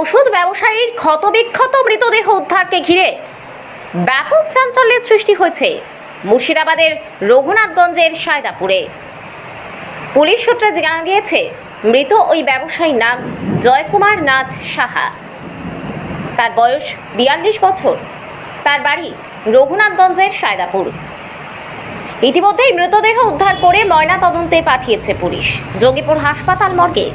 ওষুধ ব্যবসায়ীর ক্ষতবিক্ষত মৃতদেহ উদ্ধারকে ঘিরে ব্যাপক চাঞ্চল্যের সৃষ্টি হয়েছে মুর্শিদাবাদের রঘুনাথগঞ্জের সায়দাপুরে। পুলিশ সূত্রে জানা গিয়েছে, মৃত ওই ব্যবসায়ীর নাম জয়কুমার নাথ সাহা। তার বয়স বিয়াল্লিশ বছর। তার বাড়ি রঘুনাথগঞ্জের সায়দাপুর। ইতিমধ্যেই মৃতদেহ উদ্ধার করে ময়না তদন্তে পাঠিয়েছে পুলিশ। যোগীপুর হাসপাতাল মর্গে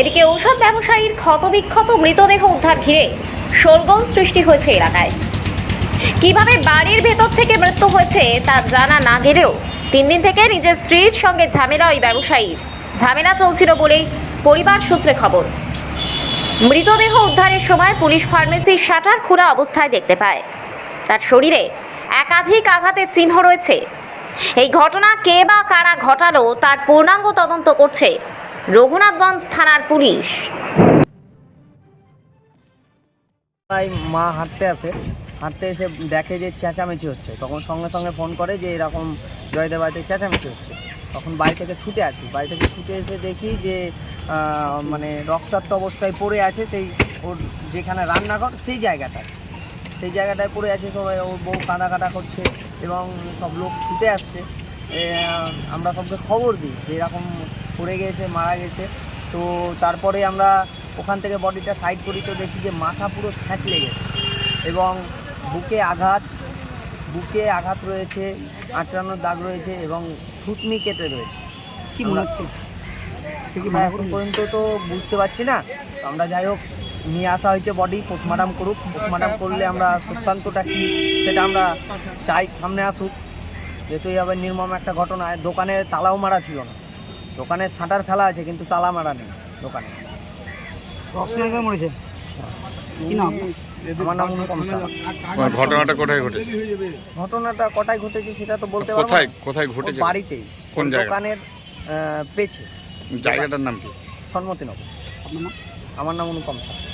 এদিকে ঔষধ ব্যবসায়ীর ক্ষতবিক্ষত মৃতদেহ উদ্ধার ঘিরে শোরগোল সৃষ্টি হয়েছে এলাকায়। কীভাবে বাড়ির ভেতর থেকে মৃত্যু হয়েছে তা জানা না গেলেও তিন দিন থেকে নিজের স্ত্রীর সঙ্গে ঝামেলা ওই ব্যবসায়ীর। ঝামেলা চলছিল বলেই পরিবার সূত্রে খবর। মৃতদেহ উদ্ধারের সময় পুলিশ ফার্মেসির শাটার খোলা অবস্থায় দেখতে পায়। তার শরীরে একাধিক আঘাতের চিহ্ন রয়েছে। এই ঘটনা কে বা কারা ঘটালো তার পূর্ণাঙ্গ তদন্ত করছে রঘুনাথগঞ্জ থানার পুলিশ। মা হাঁটতে আসে, হাঁটতে এসে দেখে যে চেঁচামেচি হচ্ছে। তখন সঙ্গে সঙ্গে ফোন করে যে এরকম জয়দেব বাড়িতে চেঁচামেচি হচ্ছে। তখন বাড়ি থেকে ছুটে আসি। বাড়ি থেকে ছুটে এসে দেখি যে মানে রক্তাক্ত অবস্থায় পড়ে আছে সেই ওর যেখানে রান্নাঘর, সেই জায়গাটায়। সেই জায়গাটায় পড়ে আছে সবাই। ওর বউ কাঁদা কাটা করছে এবং সব লোক ছুটে আসছে। আমরা সবকে খবর দিই যে এরকম পড়ে গেছে মারা গেছে। তো তারপরে আমরা ওখান থেকে বডিটা সাইড করি তো দেখি যে মাথা পুরো ফ্যাটলে গেছে। এবং বুকে আঘাত বুকে আঘাত রয়েছে আঁচড়ানোর দাগ রয়েছে এবং থুতনি কেটে রয়েছে। কি মনে হচ্ছে? এখন পর্যন্ত তো বুঝতে পারছি না। আমরা যাই হোক নিয়ে আসা হয়েছে বডি পোস্টমার্টাম করুক। পোস্টমার্টাম করলে আমরা সত্যান্তটা কী সেটা আমরা চাই সামনে আসুক। যেহেতু এইভাবে নির্মম একটা ঘটনা দোকানে তালাও মারা ছিল না। দোকানে শাটার ফেলা আছে কিন্তু তালা মারা নেই দোকানে। অক্সিজেন মরেছে? আমার নাম অনুপম সাহা। ঘটনাটা কোথায় ঘটেছে? ঘটনাটা কটায় ঘটেছে সেটা তো বলতে পারব কোথায় কোথায় ঘটেছে? বাড়িতে। কোন দোকানের পেছে জায়গাটার নাম কি? সন্মতিনগর। আমার নাম অনুপম সাহা।